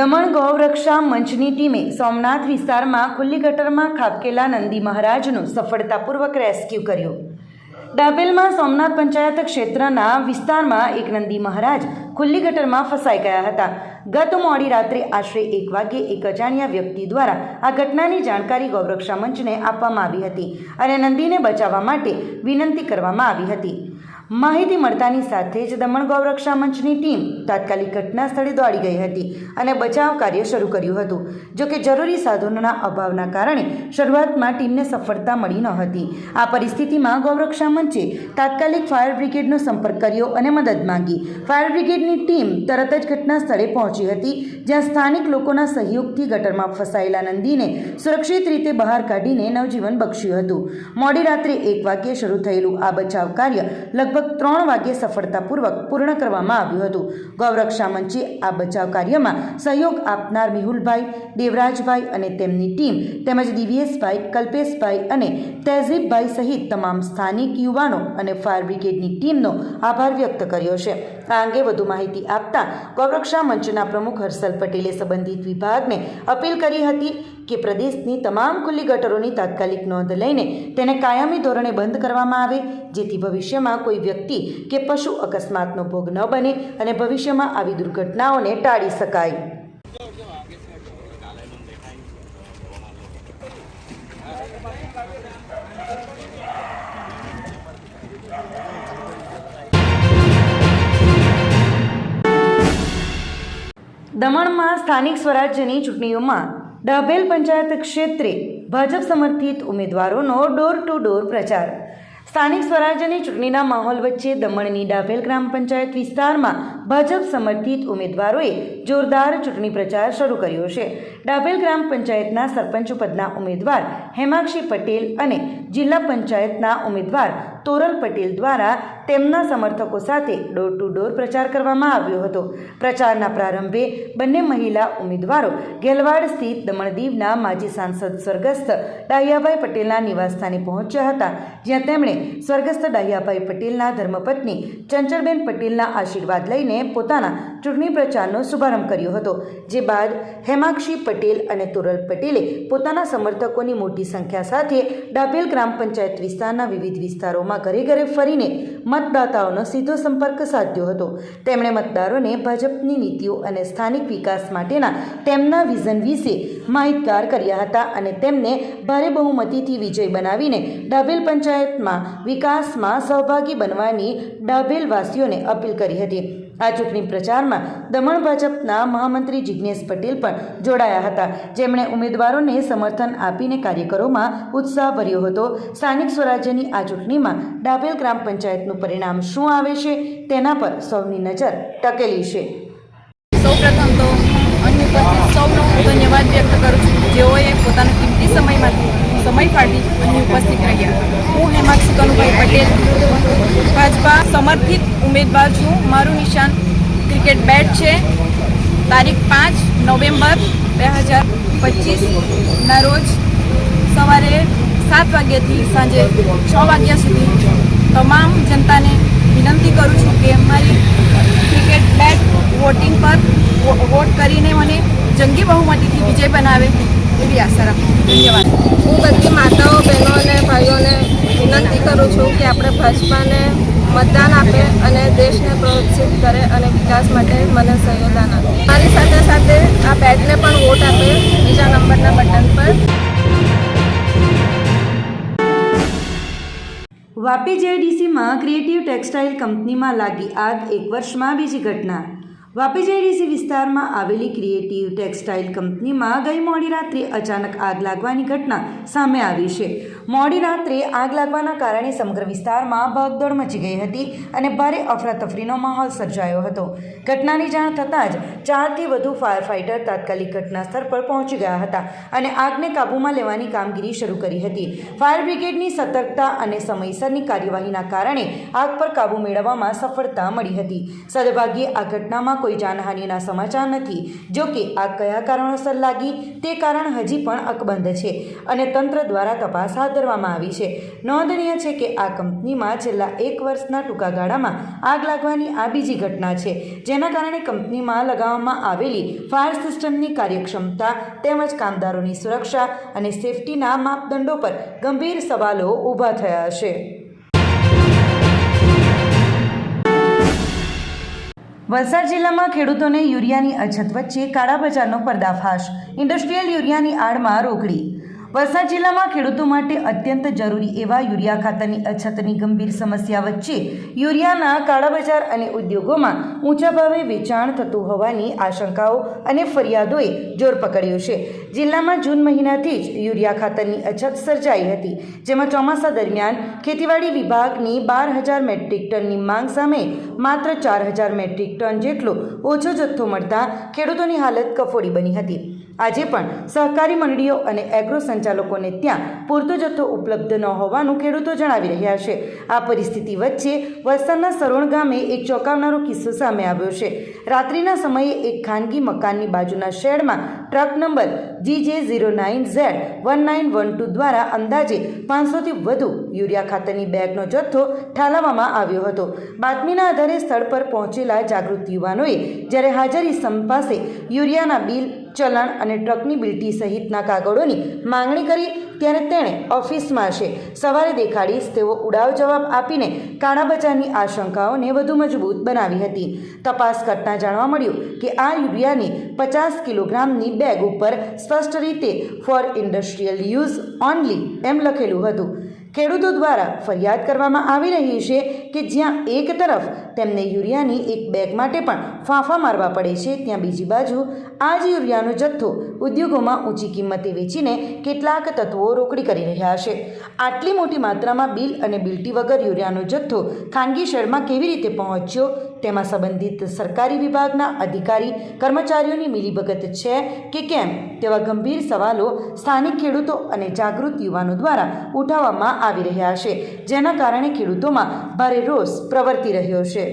દમણ ગૌરક્ષા મંચની ટીમે સોમનાથ વિસ્તારમાં ખુલ્લી ગટરમાં ખાબકેલા નંદી મહારાજનું સફળતાપૂર્વક રેસ્ક્યુ કર્યું. ડાબેલમાં સોમનાથ પંચાયત ક્ષેત્રના વિસ્તારમાં એક નંદી મહારાજ ખુલ્લી ગટરમાં ફસાઈ ગયા હતા. ગત મોડી રાત્રે આશરે એક વાગ્યે એક અજાણ્યા વ્યક્તિ દ્વારા આ ઘટનાની જાણકારી ગૌરક્ષા મંચને આપવામાં આવી હતી અને નંદીને બચાવવા માટે વિનંતી કરવામાં આવી હતી. માહિતી મળતાની સાથે જ દમણ ગૌરક્ષા મંચની ટીમ તાત્કાલિક ઘટના સ્થળે દોડી ગઈ હતી. અને બચાવ કાર્ય શરૂ કર્યું હતું. જોકે જરૂરી સાધનોના અભાવના કારણે શરૂઆતમાં ટીમને સફળતા મળી ન હતી. આ પરિસ્થિતિમાં ગૌરક્ષા મંચે તાત્કાલિક ફાયર બ્રિગેડનો સંપર્ક કર્યો અને મદદ માંગી. ફાયર બ્રિગેડની ટીમ તરત જ ઘટના સ્થળે પહોંચી હતી, જ્યાં સ્થાનિક લોકોના સહયોગથી ગટરમાં ફસાયેલા નંદીને સુરક્ષિત રીતે બહાર કાઢીને નવજીવન બક્ષ્યું હતું. મોડી રાત્રે એક વાગ્યે શરૂ થયેલું આ બચાવ કાર્ય લગભગ ત્રણ વાગ્યે સફળતાપૂર્વક પૂર્ણ કરવામાં આવ્યું હતું. ગૌરક્ષા મંચે આ બચાવ કાર્યમાં સહયોગ આપનાર મેહુલભાઈ, દેવરાજભાઈ અને તેમની ટીમ તેમજ દિવ્યેશભાઈ, કલ્પેશભાઈ અને તહેઝીબભાઈ સહિત તમામ સ્થાનિક યુવાનો અને ફાયર બ્રિગેડની ટીમનો આભાર વ્યક્ત કર્યો છે. આ અંગે વધુ માહિતી આપતા ગૌરક્ષા મંચના પ્રમુખ હર્ષલ પટેલે સંબંધિત વિભાગને અપીલ કરી હતી કે પ્રદેશની તમામ ખુલ્લી ગટરોની તાત્કાલિક નોંધ લઈને તેને કાયમી ધોરણે બંધ કરવામાં આવે, જેથી ભવિષ્યમાં કોઈ વ્યક્તિ કે પશુ અકસ્માતનો ભોગ ન બને અને ભવિષ્યમાં આવી દુર્ઘટનાઓને ટાળી શકાય. દમણમાં સ્થાનિક સ્વરાજ્યની ચૂંટણીઓમાં ડાભેલ પંચાયત ક્ષેત્રે ભાજપ સમર્થિત ઉમેદવારોનો ડોર ટુ ડોર પ્રચાર. સ્થાનિક સ્વરાજ્યની ચૂંટણીના માહોલ વચ્ચે દમણની ડાભેલ ગ્રામ પંચાયત વિસ્તારમાં ભાજપ સમર્થિત ઉમેદવારોએ જોરદાર ચૂંટણી પ્રચાર શરૂ કર્યો છે. ડાભેલ ગ્રામ પંચાયતના સરપંચ પદના ઉમેદવાર હેમાક્ષી પટેલ અને જિલ્લા પંચાયતના ઉમેદવાર તોરલ પટેલ દ્વારા તેમના સમર્થકો સાથે ડોર ટુ ડોર પ્રચાર કરવામાં આવ્યો હતો. પ્રચારના પ્રારંભે બંને મહિલા ઉમેદવારો ગેલવાડ સ્થિત દમણદીવના માજી સાંસદ સ્વર્ગસ્થ ડાહિયાભાઈ પટેલના નિવાસસ્થાને પહોંચ્યા હતા, જ્યાં તેમણે સ્વર્ગસ્થ ડાહિયાભાઈ પટેલના ધર્મપત્ની ચંચળબેન પટેલના આશીર્વાદ લઈને પોતાના ચૂંટણી પ્રચારનો શુભારંભ કર્યો હતો, જે બાદ હેમાક્ષી પટેલ અને તોરલ પટેલે પોતાના સમર્થકોની મોટી સંખ્યા સાથે ડાભેલ ગ્રામ પંચાયત વિસ્તારના વિવિધ વિસ્તારોમાં ઘરે ઘરે ફરીને મતદાતાઓનો સીધો સંપર્ક સાધ્યો હતો. તેમણે મતદારોને ભાજપની નીતિઓ અને સ્થાનિક વિકાસ માટેના તેમના વિઝન વિશે માહિતગાર કર્યા હતા અને તેમને ભારે બહુમતીથી વિજય બનાવીને ડાભેલ પંચાયતમાં વિકાસમાં સહભાગી બનવાની ડાભેલવાસીઓને અપીલ કરી હતી. આ ચૂંટણી પ્રચારમાં દમણ ભાજપના મહામંત્રી જિજ્ઞેશ પટેલ પણ જોડાયા હતા. જેમણે ઉમેદવારોને સમર્થન આપીને કાર્યકરોમાં ઉત્સાહ ભર્યો હતો. સ્થાનિક સ્વરાજ્યની આ ચૂંટણીમાં ડાભેલ ગ્રામ પંચાયતનું પરિણામ શું આવે છે તેના પર સૌની નજર ટકેલી છે. સૌપ્રથમ તો અન્ય સૌનો ધન્યવાદ વ્યક્ત કરું છું. જેઓએ પોતાના કિંમતી સમયમાંથી સમય કાઢી અને ઉપસ્થિત રહ્યા. હું હેમાક્ષી કનુભાઈ પટેલ, ભાજપા સમર્થિત ઉમેદવાર છું. મારું નિશાન ક્રિકેટ બેટ છે. તારીખ પાંચ નવેમ્બર બે હજાર પચીસના રોજ સવારે સાત વાગ્યાથી સાંજે છ વાગ્યા સુધી તમામ જનતાને વિનંતી કરું છું કે મારી ક્રિકેટ બેટ વોટિંગ પર વોટ કરીને મને જંગી બહુમતીથી વિજય બનાવે. હું બધી માતાઓ બહેનો અને ભાઈઓને વિનંતી કરું છું કે આપણે ભાજપાને મતદાન આપે અને દેશને પ્રોત્સાહિત કરે અને વિકાસ માટે મને સહયોગદાન આપે. મારી સાથે સાથે આ બેટને પણ વોટ આપે બીજા નંબરના બટન પર. વાપી જેડીસીમાં ક્રિએટિવ ટેક્સટાઇલ કંપનીમાં લાગી આગ, એક વર્ષમાં બીજી ઘટના. વાપી જેડીસી વિસ્તારમાં આવેલી ક્રિએટિવ ટેક્સટાઇલ કંપનીમાં ગઈ મોડી રાત્રે અચાનક આગ લાગવાની ઘટના સામે આવી છે. મોડી રાત્રે આગ લાગવાના કારણે સમગ્ર વિસ્તારમાં ભાગદોડ મચી ગઈ હતી અને ભારે અફરાતફરીનો માહોલ સર્જાયો હતો. ઘટનાની જાણ થતાં જ ચારથી વધુ ફાયર ફાઇટર તાત્કાલિક ઘટના સ્થળ પર પહોંચી ગયા હતા અને આગને કાબૂમાં લેવાની કામગીરી શરૂ કરી હતી. ફાયર બ્રિગેડની સતર્કતા અને સમયસરની કાર્યવાહીના કારણે આગ પર કાબૂ મેળવવામાં સફળતા મળી હતી. સદભાગ્યે આ ઘટનામાં કોઈ જાનહાનિના સમાચાર નથી. જોકે આગ કયા કારણોસર લાગી તે કારણ હજી પણ અકબંધ છે અને તંત્ર દ્વારા તપાસ હાથ ધરવામાં આવી છે. નોંધનીય છે કે આ કંપનીમાં છેલ્લા એક વર્ષના ટૂંકા ગાળામાં આગ લાગવાની આ બીજી ઘટના છે, જેના કારણે કંપનીમાં લગાવવામાં આવેલી ફાયર સિસ્ટમની કાર્યક્ષમતા તેમજ કામદારોની સુરક્ષા અને સેફટીના માપદંડો પર ગંભીર સવાલો ઊભા થયા છે. વલસાડ જિલ્લામાં ખેડૂતોને યુરિયાની અછત વચ્ચે કાળા બજારનો પર્દાફાશ. ઇન્ડસ્ટ્રીયલ યુરિયાની આડમાં રોકડી. વલસાડ જિલ્લામાં ખેડૂતો માટે અત્યંત જરૂરી એવા યુરિયા ખાતરની અછતની ગંભીર સમસ્યા વચ્ચે યુરિયાના કાળા બજાર અને ઉદ્યોગોમાં ઊંચા ભાવે વેચાણ થતું હોવાની આશંકાઓ અને ફરિયાદોએ જોર પકડ્યું છે. જિલ્લામાં જૂન મહિનાથી જ યુરિયા ખાતરની અછત સર્જાઈ હતી, જેમાં ચોમાસા દરમિયાન ખેતીવાડી વિભાગની બાર હજાર મેટ્રિક ટનની માંગ સામે માત્ર ચાર હજાર મેટ્રિક ટન જેટલો ઓછો જથ્થો મળતા ખેડૂતોની હાલત કફોડી બની હતી. આજે પણ સહકારી મંડળીઓ અને એગ્રો સંચાલકોને ત્યાં પૂરતો જથ્થો ઉપલબ્ધ ન હોવાનું ખેડૂતો જણાવી રહ્યા છે. આ પરિસ્થિતિ વચ્ચે વલસાડના સરોણ ગામે એક ચોંકાવનારો કિસ્સો સામે આવ્યો છે. રાત્રિના સમયે એક ખાનગી મકાનની બાજુના શેડમાં truck number G J zero nine Z one nine one two દ્વારા અંદાજે પાંચસોથી વધુ યુરિયા ખાતરની બેગનો જથ્થો ઠાલવવામાં આવ્યો હતો. બાતમીના આધારે સ્થળ પર પહોંચેલા જાગૃત યુવાનોએ જ્યારે હાજરી સંપાસે યુરિયાના બિલ, ચલણ અને ટ્રકની બિલ્ટી સહિતના કાગળોની માંગણી કરી ત્યારે તેણે ઓફિસમાં છે. સવારે દેખાડીશ તેઓ ઉડાવ જવાબ આપીને કાળા બજારની આશંકાઓને વધુ મજબૂત બનાવી હતી. તપાસ કરતાં જાણવા મળ્યું કે આ યુરિયાની પચાસ કિલોગ્રામની બેગ ઉપર સ્પષ્ટ રીતે ફોર ઇન્ડસ્ટ્રીયલ યુઝ ઓનલી એમ લખેલું હતું. ખેડૂતો દ્વારા ફરિયાદ કરવામાં આવી રહી છે કે જ્યાં એક તરફ તેમને યુરિયાની એક બેગ માટે પણ ફાંફા મારવા પડે છે, ત્યાં બીજી બાજુ આ જ યુરિયાનો જથ્થો ઉદ્યોગોમાં ઊંચી કિંમતે વેચીને કેટલાક તત્વો રોકડી કરી રહ્યા છે. આટલી મોટી માત્રામાં બિલ અને બિલટી વગર યુરિયાનો જથ્થો ખાનગી શહેરમાં કેવી રીતે પહોંચ્યો તેમાં સંબંધિત સરકારી વિભાગના અધિકારી, કર્મચારીઓની મિલીભગત છે કે કેમ તેવા ગંભીર સવાલો સ્થાનિક ખેડૂતો અને જાગૃત યુવાનો દ્વારા ઉઠાવવામાં આવી રહ્યા છે, જેના કારણે ખેડૂતોમાં ભારે રોષ પ્રવર્તી રહ્યો છે.